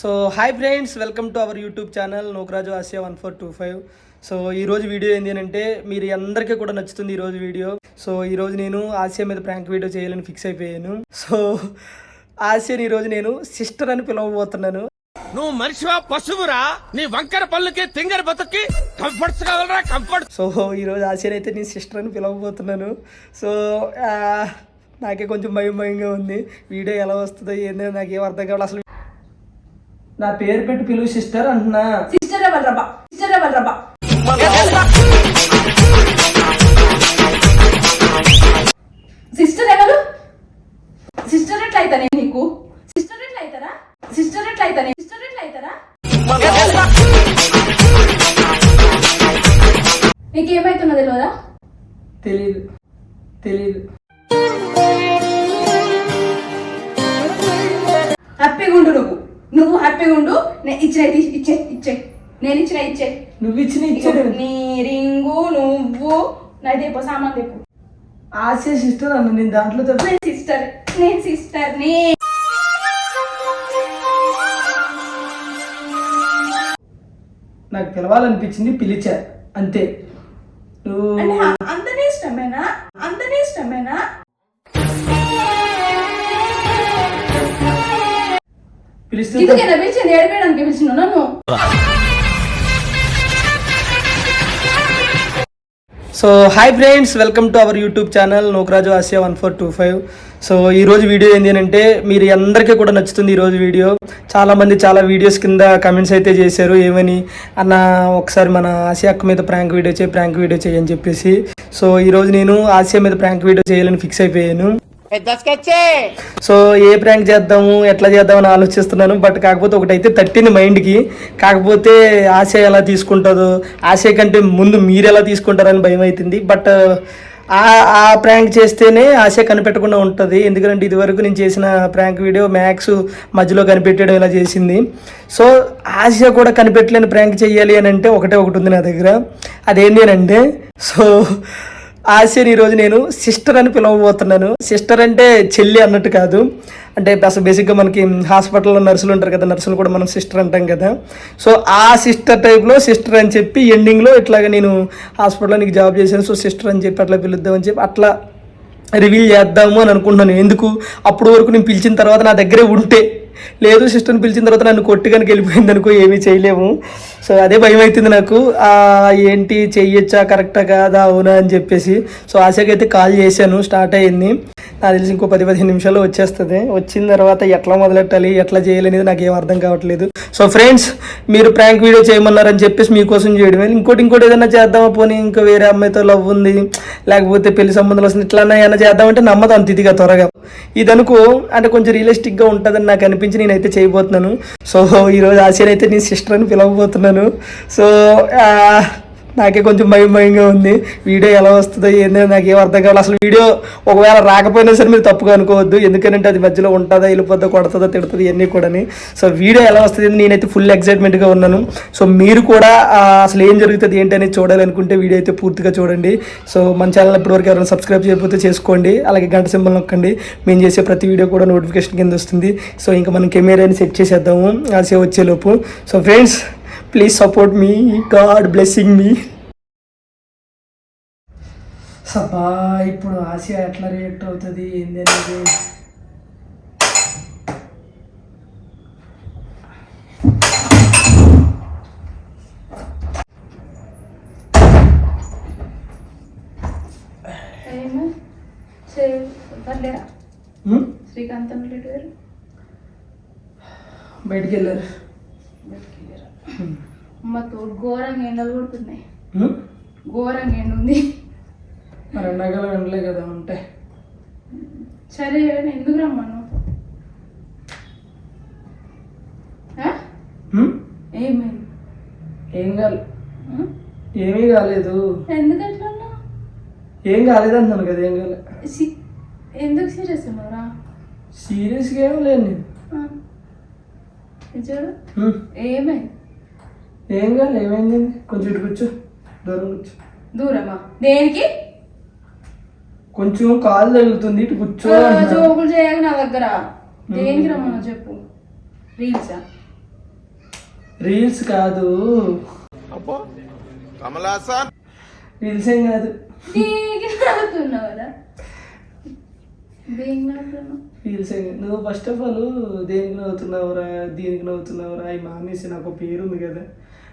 So hi friends welcome to our YouTube channel Nokaraju Aasiya one four two five. So ఈరోజు video ఏంటి అంటే మీరు అందరికీ కూడా నచ్చుతుంది ఈరోజు వీడియో. సో ఈరోజు నేను ఆసియా మీద ప్రాంక్ వీడియో చేయాలని ఫిక్స్ అయిపోయాను. సో ఆసియాని ఈరోజు నేను సిస్టర్ అని పిలవబోతున్నాను. నువ్వు మనిషివా పశువురా? నీ వంకర పళ్ళుకి తింగర బతుక్కి కంఫర్ట్స్ కావాలరా కంఫర్ట్. సో ఈరోజు ఆసియన్ అయితే నేను సిస్టర్ అని పిలవబోతున్నాను. సో నాకే కొంచెం భయం భయంగా ఉంది. వీడియో ఎలా వస్తుందో ఏందో నాకేం అర్థం కావాలి అసలు నా పేరు పెట్టి పిలువు సిస్టర్ అంటున్నా. సిస్టర్ ఎవరు రబ్బా? సిస్టర్ ఎవరు రబ్బా? సిస్టర్ ఎవరు? సిస్టర్ ఎట్లా అవుతానే నీకు? సిస్టర్ ఎట్లా అవుతారా సిస్టర్ ఎట్లా అవుతానే సిస్టర్ ఎట్లా అవుతారా నీకేమైతున్నది తెలియదా తెలీదు. తెలీదు. నువ్వు హ్యాపీగా ఉండు నేను ఇచ్చిన ఇచ్చే ఇచ్చే. నేను ఇచ్చిన ఇచ్చే. నువ్వు ఇచ్చిన ఇచ్చాడు నీ రింగు నువ్వు. నా తెప్పు సామాన్ తెప్పు ఆసియా సిస్టర్ అన్న నేను దాంట్లో తప్ప సిస్టర్ నేను సిస్టర్ని. నాకు పిలవాలనిపించింది పిలిచా అంతే. నువ్వు అందరి ఇష్టమేనా? అందరి ఇష్టమేనా? పిలిస్తే ఇదికేనా పిలిచింది ఏడిపోయడానికి పిలిచిన నన్ను. So hi friends welcome to our YouTube channel Nokaraju Aasiya one four two five so ఈరోజు వీడియో ఏంటి అంటే మీరు అందరికీ కూడా నచ్చుతుంది ఈరోజు వీడియో చాలామంది చాలా వీడియోస్ కింద కమెంట్స్ అయితే చేశారు ఏమని? అన్న ఒకసారి మన ఆసియా అక్క మీద ప్రాంక్ వీడియో చేయి ప్రాంక్ వీడియో చేయి అని చెప్పేసి. సో ఈరోజు నేను ఆసియా మీద ప్రాంక్ వీడియో చేయాలని ఫిక్స్ అయిపోయాను. సో ఏ ప్రాంక్ చేద్దాము ఎట్లా చేద్దామని ఆలోచిస్తున్నాను బట్ కాకపోతే ఒకటైతే తట్టింది మైండ్కి. కాకపోతే ఆశ ఎలా తీసుకుంటుందో ఆశ కంటే ముందు మీరు ఎలా తీసుకుంటారని భయం అవుతుంది బట్ ఆ ఆ ప్రాంక్ చేస్తేనే ఆశ కనిపెట్టకుండా ఉంటుంది. ఎందుకంటే ఇదివరకు నేను చేసిన ప్రాంక్ వీడియో మ్యాక్స్ మధ్యలో కనిపెట్టడం ఇలా చేసింది. సో ఆశ కూడా కనిపెట్టలేని ప్రాంక్ చేయాలి అని అంటే ఒకటే ఒకటి ఉంది నా దగ్గర. అదేంటి అని అంటే సో ఆసియన్ ఈరోజు నేను సిస్టర్ అని పిలవబోతున్నాను. సిస్టర్ అంటే చెల్లి అన్నట్టు కాదు. అంటే అసలు బేసిక్గా మనకి హాస్పిటల్లో నర్సులు ఉంటారు కదా నర్సులు కూడా మనం సిస్టర్ అంటాం కదా. సో ఆ సిస్టర్ టైప్లో సిస్టర్ అని చెప్పి ఎండింగ్లో ఇట్లాగ నేను హాస్పిటల్లో నీకు జాబ్ చేశాను. సో సిస్టర్ అని చెప్పి అట్లా పిలుద్దామని చెప్పి అట్లా రివీల్ చేద్దాము అని అనుకుంటున్నాను. ఎందుకు? అప్పుడు వరకు నేను పిలిచిన తర్వాత నా దగ్గరే ఉంటే. లేదు సిస్టర్ని పిలిచిన తర్వాత నన్ను కొట్టి కనుక వెళ్ళిపోయింది అనుకో ఏమీ చేయలేము. సో అదే భయం అవుతుంది నాకు ఏంటి చెయ్యొచ్చా కరెక్టా కాదా అవునా అని చెప్పేసి. సో ఆశకి అయితే కాల్ చేశాను స్టార్ట్ అయ్యింది. నాకు తెలిసి ఇంకో పది పదిహేను నిమిషాల్లో వచ్చేస్తుంది. వచ్చిన తర్వాత ఎట్లా మొదలెట్టాలి ఎట్లా చేయాలి అనేది నాకు ఏం అర్థం కావట్లేదు. సో ఫ్రెండ్స్ మీరు ప్రాంక్ వీడియో చేయమన్నారని చెప్పేసి మీకోసం చేయడమే. ఇంకోటి ఇంకోటి ఏదైనా చేద్దామా? పోనీ ఇంకా వేరే అమ్మాయితో లవ్ ఉంది. లేకపోతే పెళ్ళి సంబంధాలు వస్తుంది. ఇట్లా ఏమైనా చేద్దామంటే నమ్మదు అంత ఇదిగా త్వరగా. ఇది అనుకో అంటే కొంచెం రియలిస్టిక్గా ఉంటుందని నాకు అనిపించి నేనైతే చేయబోతున్నాను. సో ఈరోజు ఆశయనైతే నేను సిస్టర్ అని పిలవబోతున్నాను. సో నాకే కొంచెం భయం భయంగా ఉంది. వీడియో ఎలా వస్తుందో ఏందో నాకేం అర్థం కావాలి అసలు వీడియో ఒకవేళ రాకపోయినా సరే మీరు తప్పుగా అనుకోవద్దు. ఎందుకంటే అది మధ్యలో ఉంటుందా వెళ్ళిపోద్దా కొడుతుందా తిడుతుంది ఇవన్నీ కూడాని. సో వీడియో ఎలా వస్తుంది నేనైతే ఫుల్ ఎక్సైట్మెంట్గా ఉన్నాను. సో మీరు కూడా అసలు ఏం జరుగుతుంది ఏంటి అనేది చూడాలనుకుంటే వీడియో అయితే పూర్తిగా చూడండి. సో మన ఛానల్ ఇప్పటివరకు ఎవరైనా సబ్స్క్రైబ్ చేయకపోతే చేసుకోండి. అలాగే గంట సింబల్ నొక్కండి. మేము చేసే ప్రతి వీడియో కూడా నోటిఫికేషన్ కింద వస్తుంది. సో ఇంకా మనం కెమెరాని సెట్ చేసేద్దాము. అది వచ్చేలోపు సో ఫ్రెండ్స్ ప్లీజ్ సపోర్ట్ మీ గాడ్ బ్లెస్సింగ్ మీ సబ్బా ఇప్పుడు ఆసియా ఎట్లా రియాక్ట్ అవుతుంది? ఏంది అనేది? శ్రీకాంత్ లేడు గారు? బయటికి వెళ్ళారు? అమ్మ తోడు ఘోరంగా ఎండలు కొడుతున్నాయి? ఘోరంగా ఎండ ఉంది. మరి ఎండాకాలం ఎండలే కదా ఉంటాయి సరే ఎందుకు రమ్మను? ఏమైంది? ఏం కాలేదు? ఏమీ కాలేదు. ఎందుకు అట్లా? ఏం కాలేదు అంటున్నాను కదా ఏం కాలేదు ఎందుకు సీరియస్ ఉన్నారా సీరియస్గా ఏం లేదు నేను. చూడు? ఏమైంది? ఏం కాదు ఏమైంది? కొంచెం ఇటు కూర్చో. దూరం కూర్చో. దూరమా? దేనికి? కొంచెం కాలు తగులుతుంది ఇటు కూర్చో. జోకులు చేయక నా దగ్గర. దేనికి రమ్మను చెప్పు. రీల్సా? రీల్స్ కాదు. రీల్స్ ఏం కాదు. రీల్స్ ఏం నువ్వు ఫస్ట్ ఆఫ్ ఆల్ దేనికి నవ్వుతున్నావురా? దేనికి నవ్వుతున్నావురా? ఈ మానేసి నాకు పేరు ఉంది కదా.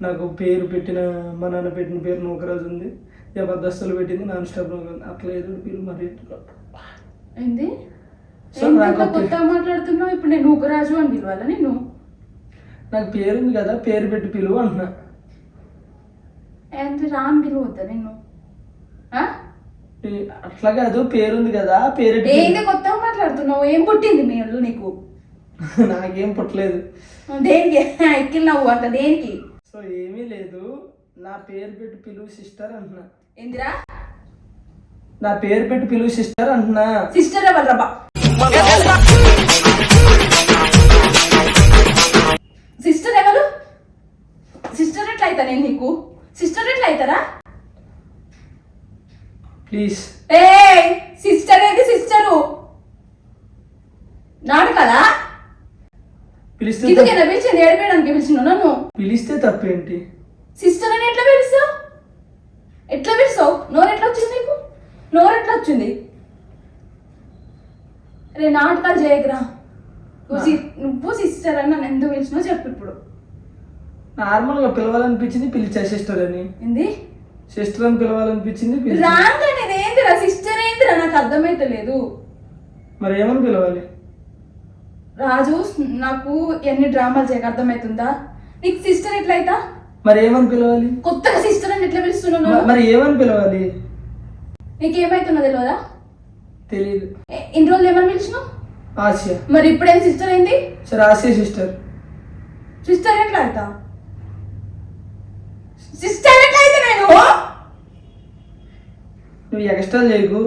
నాకు పేరు పెట్టిన మా నాన్న పెట్టిన పేరు నూకరాజు ఉంది. జబర్దస్తులు పెట్టింది నాన్ స్టాప్ నూకరాజు. అట్లా ఏదో పేరు మరి ఏంది? కొత్తగా మాట్లాడుతున్నావు? ఇప్పుడు నేను ఊకరాజు అని పిలవాలా నేను నాకు పేరు ఉంది కదా పేరు పెట్టి పిలువు అంటున్నా ఏంటి రాని పిలవద్దా నిన్ను? అట్లా కాదు పేరుంది కదా పేరు ఏంది కొత్తగా మాట్లాడుతున్నావు? ఏం పుట్టింది మీ ఒళ్ళు నీకు? నాకేం పుట్టలేదు. దేనికి? ఎక్కినావు అంత దేనికి? సో ఏమీ లేదు. నా పేరు పెట్టి పిలువు సిస్టర్ అంటున్నా. ఏందిరా? నా పేరు పెట్టి పిలువు సిస్టర్ అంటున్నా. సిస్టర్ సిస్టర్ ఎవరు? సిస్టర్ ఎట్లా అవుతా నేను నీకు? సిస్టర్ ఎట్లా అవుతారా ప్లీజ్. ఏ సిస్టర్ ఏంటి సిస్టరు? నాడు కదా పిలిస్తే పిలిచింది ఏడిపోయడానికి పిలిచిన నన్ను. పిలిస్తే తప్పేంటి? సిస్టర్ అని ఎట్లా పిలుస్తావు? ఎట్లా పిలుస్తావు? నోరు ఎట్లా వచ్చింది నీకు? నోరు ఎట్లా వచ్చింది? రే నాటకాలు చేయకురా. నువ్వు నువ్వు సిస్టర్ అని నన్ను ఎందుకు పిలిచినావు చెప్పు ఇప్పుడు. నార్మల్గా పిలవాలనిపించింది పిలిచా సిస్టర్ అని ఏంది? సిస్టర్ అని పిలవాలనిపించింది రాంగ్ అనేది ఏందిరా సిస్టర్ ఏందిరా? నాకు అర్థమైతలేదు. మరి ఏమని పిలవాలి? రాజు నాకు ఎన్ని డ్రామాలు చేయక అర్థమవుతుందా? నీకు సిస్టర్ ఎట్లయితా? మరి ఏమని పిలవాలి? కొత్తగా సిస్టర్ అని ఎట్లా పిలుస్తున్నావు? మరి ఏమని పిలవాలి? నీకేమైతున్నా తెలియదా తెలియదు ఇన్ని రోజులు ఏమని పిలిచినావు? ఆసియా మరి ఇప్పుడేం సిస్టర్ అయింది? సరే ఆసియా సిస్టర్ సిస్టర్ ఎట్లా అవుతా సిస్టర్ ఎట్లా అయితే నేను నువ్వు ఎక్స్ట్రా చేయకు.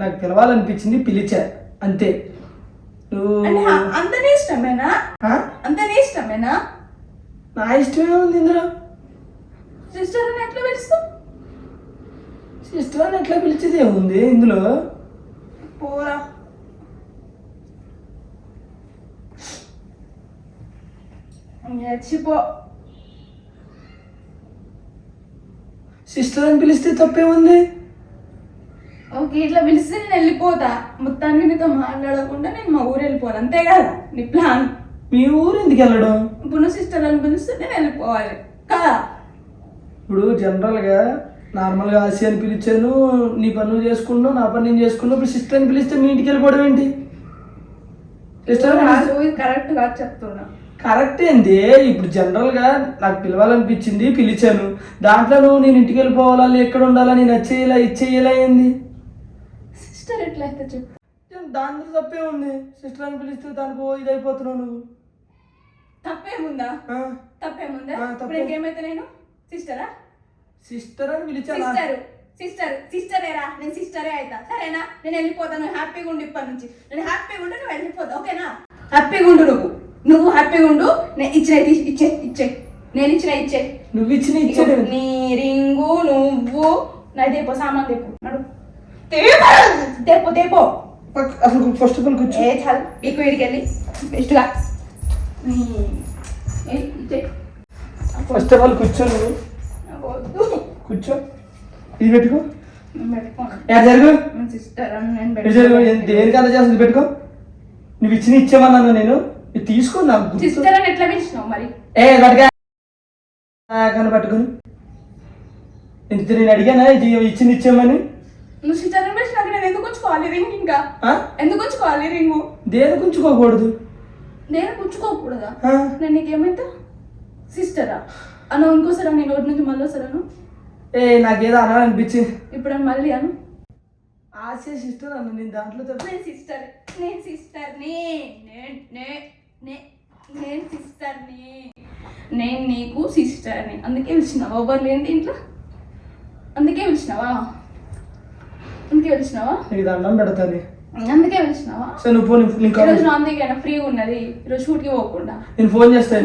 నాకు పిలవాలనిపించింది పిలిచా. అంతే. అంత నీ ఇష్టమేనా? అంత నీ ఇష్టమేనా? నా ఇష్టమే ఉంది ఇందులో. సిస్టర్ అని ఎట్లా పిలుస్తావు? సిస్టర్ అని ఎట్లా పిలిచేది ఏముంది ఇందులో? పోరా. చచ్చిపో సిస్టర్ అని పిలిస్తే తప్పేముంది? ఓకే ఇట్లా పిలిస్తే నేను వెళ్ళిపోతా. మొత్తానికి నీతో మాట్లాడకుండా నేను మా ఊరు వెళ్ళిపోను అంతే కదా? నీ ప్లాన్ మీ ఊరు ఎందుకు వెళ్ళడం? ఇప్పుడు నువ్వు సిస్టర్ అని పిలిస్తే నేను వెళ్ళిపోవాలి. కదా? ఇప్పుడు జనరల్గా నార్మల్గా ఆసియా అని పిలిచాను నీ పనులు చేసుకున్నావు నా పని నేను చేసుకున్నావు ఇప్పుడు సిస్టర్ అని పిలిస్తే మీ ఇంటికి వెళ్ళిపోవడం ఏంటి? సిస్టర్ కరెక్ట్గా చెప్తున్నా. కరెక్ట్ ఏంది? ఇప్పుడు జనరల్గా నాకు పిలవాలనిపించింది పిలిచాను. దాంట్లో నువ్వు నేను ఇంటికి వెళ్ళిపోవాలా ఎక్కడ ఉండాలా నేను వచ్చేయాలా ఇచ్చేయాలా ఏంది? సిస్టర్ ఎట్లయితే చెప్పు. దాంట్లో తప్పే ఉంది. సిస్టర్ అని పిలిస్తే దానికి ఇది అయిపోతున్నావు నువ్వు. తప్పేముందా? తప్పేముందా. ఇప్పుడు ఇంకేమైతే నేను? సిస్టరా? సిస్టర్ అని పిలిచా సిస్టర్. సిస్టర్. సిస్టరేరా? నేను సిస్టరే అవుతా సరేనా? నేను వెళ్ళిపోతాను హ్యాపీగా ఉండు ఇప్పటి నుంచి. నేను హ్యాపీగా ఉండు నువ్వు వెళ్ళిపోతా. ఓకేనా? హ్యాపీగా ఉండు నువ్వు. నువ్వు హ్యాపీగా ఉండు. నేను ఇచ్చే ఇచ్చే ఇచ్చే. నేను ఇచ్చిన ఇచ్చే. నువ్వు ఇచ్చిన ఇచ్చాడు నీ రింగు నువ్వు. నా దేపో సామాన్ దేపో నడు. తేపో దేపో అసలు ఫస్ట్ ఆఫ్ ఆల్ కూర్చో. ఏ చాలు. మీకు వీడికి వెళ్ళి బెస్ట్గా ఫస్ట్ ఆఫ్ ఆల్ కూర్చో నువ్వు. కూర్చో. ఇది పెట్టుకో. జరుగు. దేనికి అంత చేస్తుంది? పెట్టుకో. నువ్వు ఇచ్చిన ఇచ్చేమన్నాను నేను. ఇది తీసుకో నాకు గుర్తు. సిస్టర్ అని ఎట్లా పిలిచినావు మరి? ఏ పట్టుగా పట్టుకుని. ఇంత నేను అడిగానా? ఇచ్చింది ఇచ్చామని నువ్వు సిస్టర్ అని పిలిచినాక నేను ఎందుకు ఉంచుకోవాలి రింగ్ ఇంకా? ఎందుకు ఉంచుకోవాలి రింగు దేనికి ఉంచుకోకూడదు? నేను ఉంచుకోకూడదా? నేను నీకేమైతే సిస్టరా అను ఇంకోసారి నేను నోటి నుంచి మళ్ళీ వస్తాను ఏ నాకేదో అనాలనిపించింది ఇప్పుడు మళ్ళీ అను. ఆశయ సిస్టర్ అన్న నేను దాంట్లో నేను సిస్టర్ నేను సిస్టర్ని నేను నే- నే- నేను సిస్టర్ని నేను. నీకు సిస్టర్ని అందుకే పిలిచినావా? ఎవరు లేని దీంట్లో? అందుకే పిలిచినావా? అందుకే పిలిచినావా? నీకు దండం పెడతాను. అందుకే పిలిచినావా? సరే నువ్వు ఈరోజు అందుకేనా ఫ్రీ ఉన్నది? ఈరోజు షూట్కి పోకుండా. నేను ఫోన్ చేస్తా?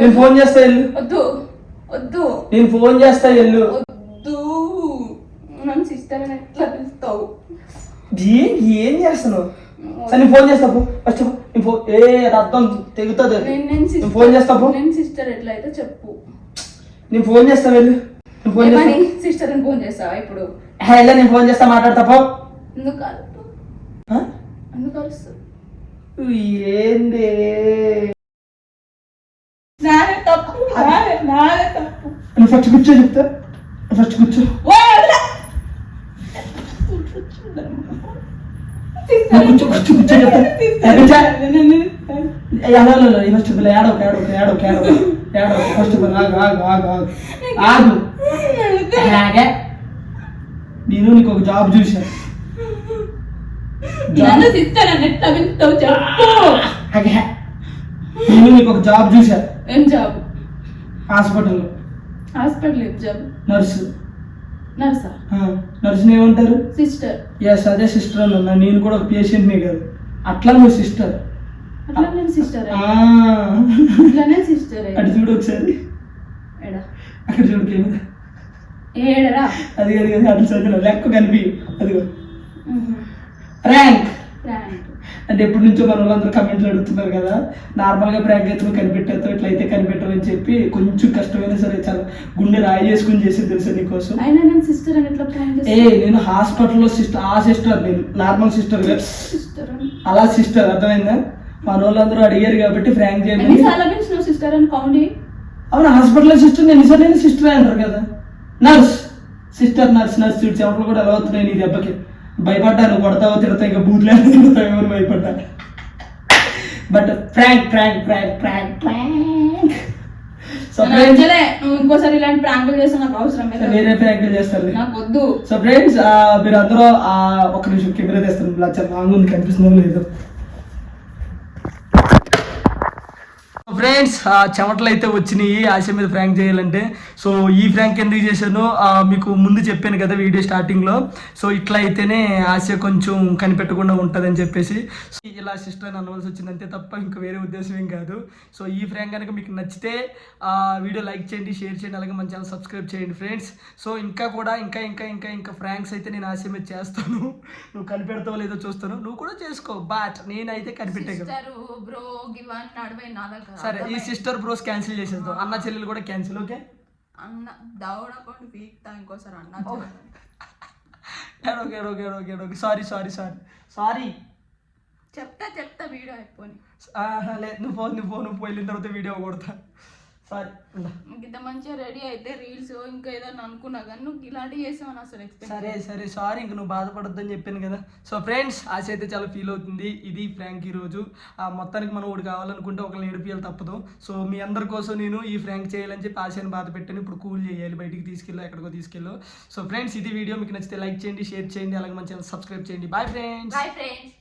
నేను ఫోన్ చేస్తా వెళ్ళు. వద్దు. వద్దు. నేను ఫోన్ చేస్తా వెళ్ళు. వద్దు. నన్ను సిస్టర్ అని ఎట్లా పిలుస్తావు? ఏం ఏం చేస్తున్నావు? సరే నేను ఫోన్ చేస్తా ఫస్ట్ నేను ఫోన్ ఏ రక్తం తెగుతుంది నేను ఫోన్ చేస్తా పో. నేను సిస్టర్ ఎట్లా అయితే చెప్పు. నేను ఫోన్ చేస్తా వెళ్ళు. నేను ఫోన్ సిస్టర్ ఫోన్ చేస్తావా ఇప్పుడు? హే, వెళ్ళు, నేను ఫోన్ చేస్తా మాట్లాడతా పో ఎందుకు కలుపు ఆ? ఎందుకు కలుస్తావు ఏంది నువ్వు ఫస్ట్ కూర్చో చెప్తా ఫస్ట్ కూర్చో ఫస్ట్ కూర్చో చెప్తా ఆగు ఆగు ఆగు ఆగు అలాగే నేను నీకు ఒక జాబ్ ఆగే. నేను నీకు ఒక జాబ్ చూసా ఏం జాబ్ హాస్పిటల్లో హాస్పిటల్ ఏం జాబ్ నర్సు. నర్సా? నర్సుని ఏమంటారు? సిస్టర్. ఎస్ అదే సిస్టర్ అన్నా నేను కూడా ఒక పేషెంట్నే కాదు. అట్లా నువ్వు సిస్టర్. సిస్టర్ సిస్టర్ అటు చూడు ఒకసారి. అక్కడ చూడు కెమెరా ఏడరా? అది అది అది లెక్క కనిపి అదిగో. ప్రాంక్ ప్రాంక్ అంటే ఎప్పటి నుంచో మన వాళ్ళందరూ కమెంట్లు అడుగుతున్నారు కదా నార్మల్గా ప్రాంక్ అయితే నువ్వు కనిపెట్టేస్తావు ఇట్లయితే కనిపెట్టవని చెప్పి కొంచెం కష్టమైనా సరే చాలా గుండె రాయి చేసుకుని చేసి తెలుసా నీకోసం? సిస్టర్ ప్రాంక్ ఏ నేను హాస్పిటల్లో సిస్టర్ ఆ సిస్టర్ నేను నార్మల్ సిస్టర్ అలా సిస్టర్ అర్థమైందా? మన వాళ్ళందరూ అడిగారు కాబట్టి ఎన్నిసార్లు పిలిచినావు సిస్టర్. అవును హాస్పిటల్లో సిస్టర్ నేను ఈసారి నేను సిస్టర్ అంటారు కదా? నర్స్ సిస్టర్ నర్స్ నర్స్ చూడు చెమటలు కూడా ఎలా అవుతున్నాయి నీ దెబ్బకి. భయపడ్డాను కొడతావో తిడతా ఇంకా బూత్లే తిడతావు ఎవరు భయపడ్డా. But prank prank prank prank prank so నువ్వు ఇంకోసారి ఇలాంటి ప్రాంకులు చేస్తే నాకు అవసరం లేదు. వేరే చేస్తారు నాకు వద్దు. సో ఫ్రెండ్స్ మీరు అందరూ ఒక నిమిషం కెమెరా చాలా లాంగ్ ఉంది కనిపిస్తుందో లేదు. ఫ్రెండ్స్ చెమటలు అయితే వచ్చినాయి. ఆశ మీద ఫ్రాంక్ చేయాలంటే. సో ఈ ఫ్రాంక్ ఎందుకు చేశాను మీకు ముందు చెప్పాను కదా వీడియో స్టార్టింగ్లో సో ఇట్లా అయితేనే ఆశ కొంచెం కనిపెట్టకుండా ఉంటుందని చెప్పేసి. సో ఇలా సిస్టర్ అని అనవలసి వచ్చింది. అంతే తప్ప ఇంకా వేరే ఉద్దేశం ఏం కాదు. సో ఈ ఫ్రాంక్ కనుక మీకు నచ్చితే వీడియో లైక్ చేయండి షేర్ చేయండి అలాగే మన ఛానల్ సబ్స్క్రైబ్ చేయండి ఫ్రెండ్స్ సో ఇంకా కూడా ఇంకా ఇంకా ఇంకా ఇంకా ఫ్రాంక్స్ అయితే నేను ఆశ మీద చేస్తాను. నువ్వు కనిపెడతావో లేదో చూస్తాను. నువ్వు కూడా చేసుకో బట్ నేనైతే కనిపెట్టే కదా. సరే ఈ సిస్టర్ బ్రోస్ క్యాన్సిల్ చేసేద్దాం. అన్న చెల్లెలు కూడా క్యాన్సిల్ ఓకే అన్న దౌడ కొన్ని పీక్తా ఇంకోసారి అన్న ఏడోకే ఏడోకే ఏడోకే ఏడోకే సారీ సారీ సారీ సారీ చెప్తా చెప్తా వీడియో అయిపోయి లేదు నువ్వు ఫోన్ నువ్వు ఫోన్ నువ్వు పోయిన తర్వాత వీడియో కొడతా. సారీ ఇంత మంచిగా రెడీ అయితే రీల్స్ ఇంకా ఏదైనా అనుకున్నా కానీ నువ్వు ఇలాంటివి చేసావని అసలు ఎక్స్పెక్ట్ సరే సరే సారీ ఇంక నువ్వు బాధపడొద్దని చెప్పాను కదా. సో ఫ్రెండ్స్ ఆశ అయితే చాలా ఫీల్ అవుతుంది. ఇది ఫ్రాంక్ ఈరోజు ఆ మొత్తానికి మనం ఒకటి కావాలనుకుంటే ఒకరిని ఏడిపియాలి తప్పదు. సో మీ అందరి కోసం నేను ఈ ఫ్రాంక్ చేయాలని చెప్పి ఆశని బాధ పెట్టాను. ఇప్పుడు కూల్ చేయాలి బయటికి తీసుకెళ్ళి ఎక్కడికో తీసుకెళ్ళు. సో ఫ్రెండ్స్ ఇది వీడియో మీకు నచ్చితే లైక్ చేయండి షేర్ చేయండి అలాగే ఛానల్ సబ్స్క్రైబ్ చేయండి. Bye friends bye friends